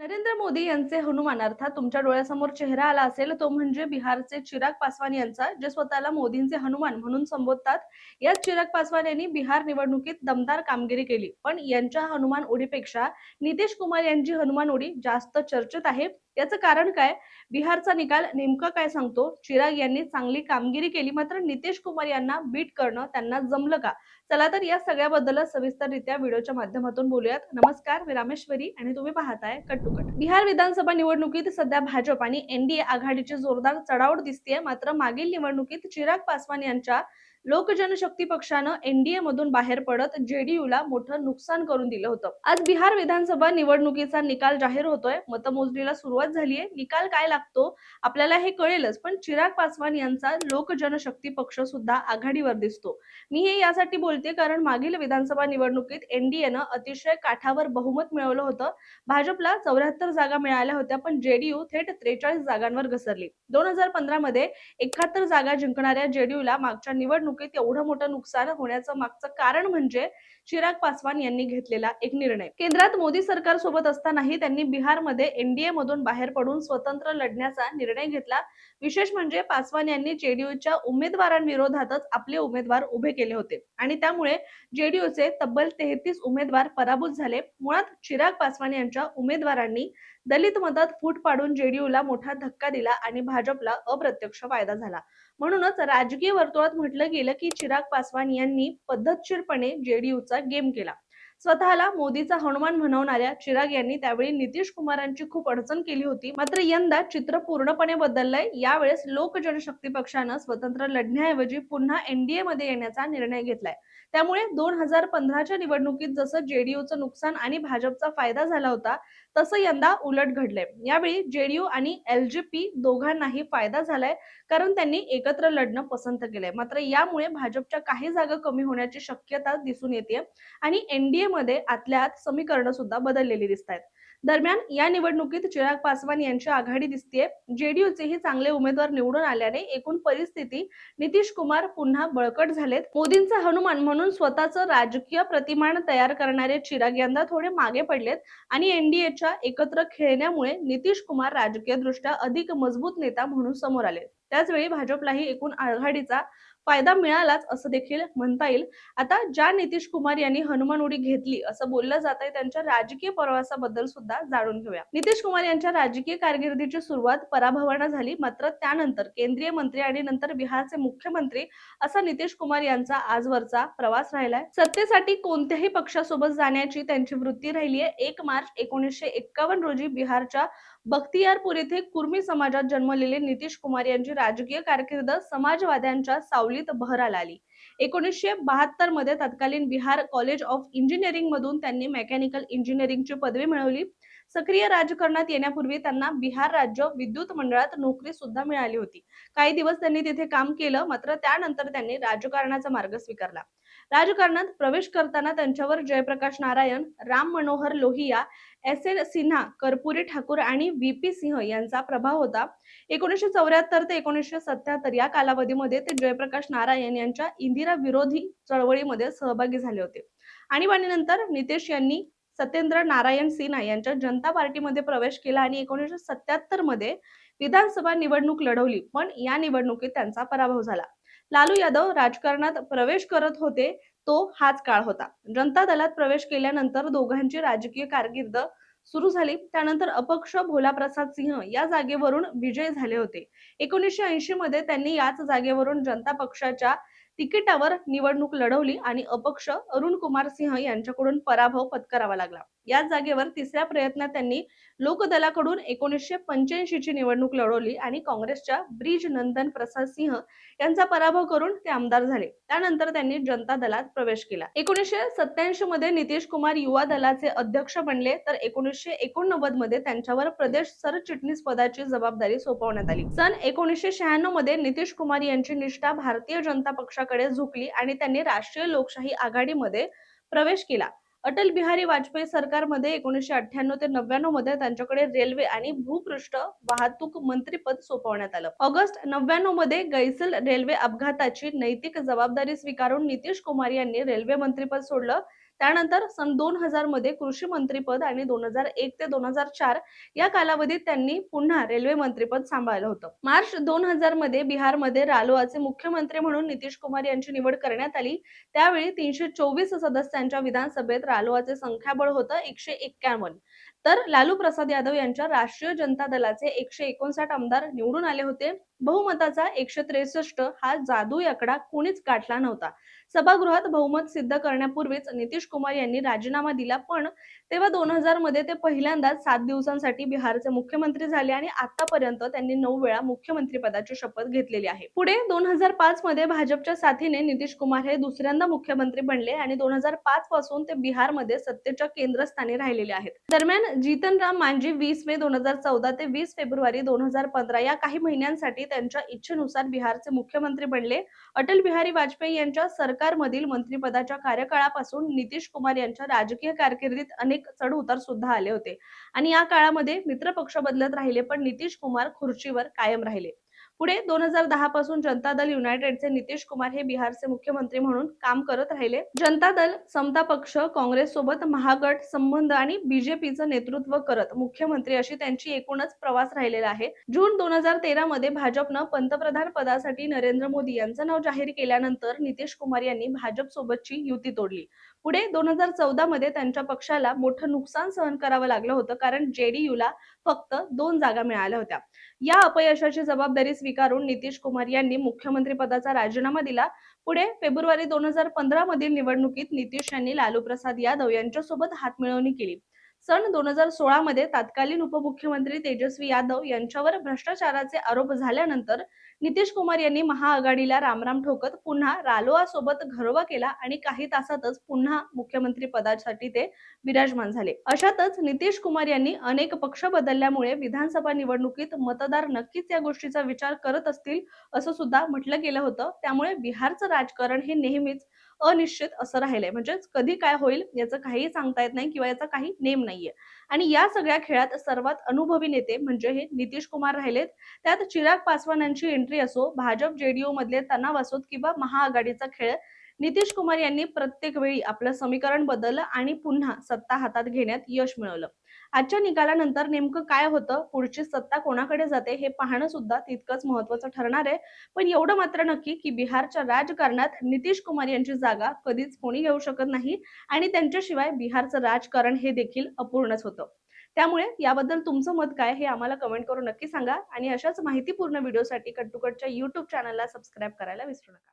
नरेंद्र मोदी यांचे हनुमान अर्थात तुमच्या डोळ्यासमोर चेहरा आला असेल तो म्हणजे बिहारचे चिराग पासवान यांचा जे स्वतःला मोदींचे हनुमान म्हणून संबोधतात. याच चिराग पासवान यांनी बिहार निवडणुकीत दमदार कामगिरी केली. पण यांच्या हनुमान उडीपेक्षा नितीश कुमार यांची हनुमान उडी जास्त चर्चेत आहे. याचं कारण काय? बिहारचा निकाल नेमका काय सांगतो? चिराग यांनी चांगली कामगिरी केली मात्र नितेश कुमार यांना बीट करणं त्यांना जमलं का? चला तर या सगळ्याबद्दल सविस्तररित्या व्हिडिओच्या माध्यमातून बोलूयात. नमस्कार मी रामेश्वरी आणि तुम्ही पाहताय कट टू कट. बिहार विधानसभा निवडणुकीत सध्या भाजप आणि एनडीए आघाडीची जोरदार चढावड दिसतेय मात्र मागील निवडणुकीत चिराग पासवान यांच्या लोक जनशक्ती पक्षानं एनडीए मधून बाहेर पडत जेडीयूला मोठं नुकसान करून दिलं होतं. आज बिहार विधानसभा निवडणुकीचा निकाल जाहीर होतोय. मतमोजणीला सुरुवात झालीय. निकाल काय लागतो? आपल्याला हे कळेलच पण चिराग पासवान यांचा लोक जनशक्ती पक्ष सुद्धा आघाडीवर दिसतो. मी हे यासाठी बोलते कारण मागील विधानसभा निवडणुकीत एनडीएनं अतिशय काठावर बहुमत मिळवलं होतं. भाजपला चौऱ्याहत्तर जागा मिळाल्या होत्या पण जेडीयू थेट त्रेचाळीस जागांवर घसरली. दोन हजार पंधरा मध्ये एकाहत्तर जागा जिंकणाऱ्या जेडीयूला मागच्या निवडणुकीत एवढं मोठं नुकसान होण्याचं मागचं कारण म्हणजे चिराग पासवान यांनी घेतलेला एक निर्णय. केंद्रात मोदी सरकार सोबत असतानाही त्यांनी बिहारमध्ये एनडीए मधून बाहेर पडून स्वतंत्र लढण्याचा निर्णय घेतला. विशेष म्हणजे पासवान यांनी जेडीयूच्या उमेदवारांविरोधातच आपले उमेदवार उभे केले होते. आणि त्यामुळे जेडीयूचे तब्बल तेहतीस उमेदवार पराभूत झाले. मुळात चिराग पासवान यांच्या उमेदवारांनी दलित मतात फूट पाडून जेडीयूला मोठा धक्का दिला आणि भाजपला अप्रत्यक्ष फायदा झाला. म्हणूनच राजकीय वर्तुळात म्हटलं गेलं की चिराग पासवान यांनी पद्धतशीरपणे जेडीयूचा गेम केला. स्वतःला मोदीचा हनुमान म्हणवणाऱ्या चिराग यांनी त्यावेळी नितीश कुमारांची खूप अडचण केली होती. मात्र यंदा चित्र पूर्णपणे बदललंय. यावेळेस लोक जनशक्ती पक्षानं स्वतंत्र लढण्याऐवजी पुन्हा एनडीए मध्ये येण्याचा निर्णय घेतलाय. त्यामुळे दोन हजार पंधराच्या निवडणुकीत जसं जेडीयूचं नुकसान आणि भाजपचा फायदा झाला होता तसं यंदा उलट घडलंय. यावेळी जेडीयू आणि एलजीपी दोघांनाही फायदा झालाय कारण त्यांनी एकत्र लढणं पसंत केलंय. मात्र यामुळे भाजपच्या काही जागा कमी होण्याची शक्यता दिसून येते आणि एनडीए मध्ये आतल्या आत समीकरणं सुद्धा बदललेली दिसत आहेत दरम्यान या निवडणुकीत चिराग पासवान यांची आघाडी दिसतीये. जेडीयूचेही चांगले उमेदवार निवडून आल्याने एकूण परिस्थिती नितीश कुमार पुन्हा बळकट झालेत. मोदींचा हनुमान म्हणून स्वतःचं राजकीय प्रतिमान तयार करणारे चिराग यंदा थोडे मागे पडलेत आणि एनडीएच्या एकत्र खेळण्यामुळे नितीश कुमार राजकीय दृष्ट्या अधिक मजबूत नेता म्हणून समोर आले त्याचवेळी भाजपलाही एकूण आघाडीचा फायदा मिळालाच असं देखील म्हणता येईल. आता ज्या नितीश कुमार यांनी हनुमान उडी घेतली असं बोललं जात आहे त्यांच्या राजकीय प्रवासाबद्दल सुद्धा जाणून घेऊया. नितीश कुमार यांच्या राजकीय कारकिर्दीची सुरुवात पराभवानं झाली. मात्र त्यानंतर केंद्रीय मंत्री आणि नंतर बिहारचे मुख्यमंत्री असा नितीश कुमार यांचा आजवरचा प्रवास राहिलाय. सत्तेसाठी कोणत्याही पक्षासोबत जाण्याची त्यांची वृत्ती राहिली आहे एक मार्च एकोणीसशे एक्कावन्न रोजी बिहारच्या बख्तियारपूर येथे कुर्मी समाजात जन्मलेले नितीश कुमार यांची राजकीय कारकीर्द समाजवाद्यांच्या सावलीत बहराला आली. एकोणीसशे बहात्तरमध्ये तत्कालीन बिहार कॉलेज ऑफ इंजिनिअरिंग मधून त्यांनी मेकॅनिकल इंजिनिअरिंगची पदवी मिळवली. सक्रिय राजकारणात येण्यापूर्वी त्यांना बिहार राज्य विद्युत मंडळात नोकरी सुद्धा मिळाली होती. काही दिवस त्यांनी तिथे काम केलं मात्र त्यानंतर त्यांनी राजकारणाचा मार्ग स्वीकारला. राजकारणात प्रवेश करताना त्यांच्यावर जयप्रकाश नारायण राम मनोहर लोहिया एस एन सिन्हा कर्पुरी ठाकूर आणि व्ही पी सिंह यांचा प्रभाव होता. एकोणीसशे चौऱ्याहत्तर ते एकोणीसशे सत्याहत्तर या कालावधीमध्ये ते जयप्रकाश नारायण यांच्या इंदिरा विरोधी चळवळीमध्ये सहभागी झाले होते. आणीबाणीनंतर नितेश यांनी सत्येंद्र नारायण सिन्हा यांच्या जनता पार्टीमध्ये प्रवेश केला आणि एकोणीसशे सत्याहत्तरमध्ये विधानसभा निवडणूक लढवली पण या निवडणुकीत त्यांचा पराभव झाला. लालू यादव राजकारणात प्रवेश करत होते तो हाच काळ होता. जनता दलात प्रवेश केल्यानंतर दोघांची राजकीय कारकीर्द सुरू झाली. त्यानंतर अपक्ष भोला प्रसाद सिंह या जागेवरून विजय झाले होते. एकोणीसशे ऐंशी मध्ये त्यांनी याच जागेवरून जनता पक्षाच्या तिकिटावर निवडणूक लढवली आणि अपक्ष अरुण कुमार सिंह यांच्याकडून पराभव पत्करावा लागला. याच जागेवर तिसऱ्या प्रयत्नात त्यांनी लोकदलाकडून एकोणीसशे पंच्याऐंशी ची निवडणूक लढवली आणि काँग्रेसच्या ब्रिज नंदन प्रसाद सिंह यांचा पराभव करून ते आमदार झाले. त्यानंतर त्यांनी जनता दलात प्रवेश केला. एकोणीसशे सत्याऐंशी मध्ये नितीश कुमार युवा दलाचे अध्यक्ष बनले तर एकोणीसशे एकोणनव्वदमध्ये त्यांच्यावर प्रदेश सरचिटणीस पदाची जबाबदारी सोपवण्यात आली. सन एकोणीसशे शहाण्णवमध्ये नितीश कुमार यांची निष्ठा भारतीय जनता पक्षाकडे झुकली आणि त्यांनी राष्ट्रीय लोकशाही आघाडीमध्ये प्रवेश केला. अटल बिहारी वाजपेयी सरकारमध्ये एकोणीसशे अठ्ठ्याण्णव ते नव्याण्णवमध्ये त्यांच्याकडे रेल्वे आणि भूपृष्ठ वाहतूक मंत्रीपद सोपवण्यात आलं. ऑगस्ट नव्याण्णवमध्ये गैसल रेल्वे अपघाताची नैतिक जबाबदारी स्वीकारून नितीश कुमार यांनी रेल्वे मंत्रीपद सोडलं. त्यानंतर सन दोन हजारमध्ये कृषी मंत्रीपद आणि दोन हजार एक ते दोन हजार चार या कालावधीत त्यांनी पुन्हा रेल्वे मंत्रीपद सांभाळलं होतं. मार्च दोन हजारमध्ये बिहारमध्ये रालोआचे मुख्यमंत्री म्हणून नितीश कुमार यांची निवड करण्यात आली. त्यावेळी तीनशे चोवीस सदस्यांच्या विधानसभेत रालोआचे संख्याबळ होतं एकशे एक्क्याण्णव तर लालू प्रसाद यादव यांच्या राष्ट्रीय जनता दलाचे एकशे एकोणसाठ आमदार निवडून आले होते. बहुमताचा एकशे त्रेसष्ट हा जादू आकडा कोणीच गाठला नव्हता. सभागृहात बहुमत सिद्ध करण्यापूर्वीच नितीश कुमार यांनी राजीनामा दिला. पण तेव्हा दोन हजारमध्ये ते पहिल्यांदाच सात दिवसांसाठी बिहारचे मुख्यमंत्री झाले आणि आतापर्यंत त्यांनी नऊ वेळा मुख्यमंत्री पदाची शपथ घेतलेली आहे. पुढे दोन हजार पाच मध्ये भाजपच्या साथीने नितीश कुमार हे दुसऱ्यांदा मुख्यमंत्री बनले आणि दोन हजार पाच पासून ते बिहारमध्ये सत्तेच्या केंद्रस्थानी राहिलेले आहेत. दरम्यान जीतनराम मांझी वीस मे दोन हजार चौदा ते वीस फेब्रुवारी दोन हजार पंधरा या काही महिन्यांसाठी त्यांच्या इच्छेनुसार बिहारचे मुख्यमंत्री बनले. अटल बिहारी वाजपेयी यांच्या सरकार सरकारमधील मंत्रिपदाच्या कार्यकाळापासून नितीश कुमार यांच्या राजकीय कारकिर्दीत अनेक चढ उतार सुद्धा आले होते. आणि या काळामध्ये मित्रपक्ष बदलत राहिले पण नितीश कुमार खुर्चीवर कायम राहिले. पुढे दोन हजार दहा पासून जनता दल युनायटेडचे नितीश कुमार हे बिहारचे मुख्यमंत्री म्हणून काम करत राहिले. जनता दल समता पक्ष काँग्रेस सोबत महागट संबंध आणि बीजेपीचं नेतृत्व करत मुख्यमंत्री अशी त्यांची एकूणच प्रवास राहिलेला आहे. जून दोन हजार तेरा मध्ये भाजपनं पंतप्रधान पदासाठी नरेंद्र मोदी यांचं नाव जाहीर केल्यानंतर नितीश कुमार यांनी भाजप सोबतची युती तोडली. पुढे दोन हजार चौदा मध्ये त्यांच्या पक्षाला मोठं नुकसान सहन करावं लागलं होतं कारण जेडीयूला फक्त दोन जागा मिळाल्या होत्या. या अपयशाची जबाबदारी स्वीकारून नितीश कुमार यांनी मुख्यमंत्री पदाचा राजीनामा दिला. पुढे फेब्रुवारी दोन हजार पंधरा मधील निवडणुकीत नितीश यांनी लालू प्रसाद यादव यांच्यासोबत हातमिळवणी केली. सन दोन हजार सोळा मध्ये तत्कालीन उपमुख्यमंत्री तेजस्वी यादव यांच्यावर भ्रष्टाचाराचे आरोप झाल्यानंतर नितीश कुमार यांनी महाआघाडीला रामराम ठोकत पुन्हा रालोआ सोबत घरोबा केला आणि काही तासातच पुन्हा मुख्यमंत्री पदासाठी ते विराजमान झाले. अशातच नितीश कुमार यांनी अनेक पक्ष बदलल्यामुळे विधानसभा निवडणुकीत मतदार नक्कीच या गोष्टीचा विचार करत असतील असं सुद्धा म्हटलं गेलं होतं. त्यामुळे बिहारचं राजकारण हे नेहमीच अनिश्चित असं राहिलंय. म्हणजेच कधी काय होईल याचं काहीही सांगता येत नाही किंवा याचा काही नेम नाहीये. आणि या सगळ्या खेळात सर्वात अनुभवी नेते म्हणजे हे नितीश कुमार राहिलेत. त्यात चिराग पासवानांची एंट्री असो भाजप जेडीयू मधले तणाव असोत किंवा महाआघाडीचा खेळ नितीश कुमार यांनी प्रत्येक वेळी आपलं समीकरण बदललं आणि पुन्हा सत्ता हातात घेण्यात यश मिळवलं. आजच्या निकालानंतर नेमकं काय होतं? पुढची सत्ता कोणाकडे जाते? हे पाहणं सुद्धा तितकंच महत्वाचं ठरणार आहे. पण एवढं मात्र नक्की की बिहारच्या राजकारणात नितीश कुमार यांची जागा कधीच कोणी घेऊ शकत नाही आणि त्यांच्याशिवाय बिहारचं राजकारण हे देखील अपूर्णच होतं. त्यामुळे याबद्दल तुमचं मत काय हे आम्हाला कमेंट करून नक्की सांगा आणि अशाच माहितीपूर्ण व्हिडिओसाठी कट्टुकटच्या युट्यूब चॅनलला सबस्क्राईब करायला विसरू नका.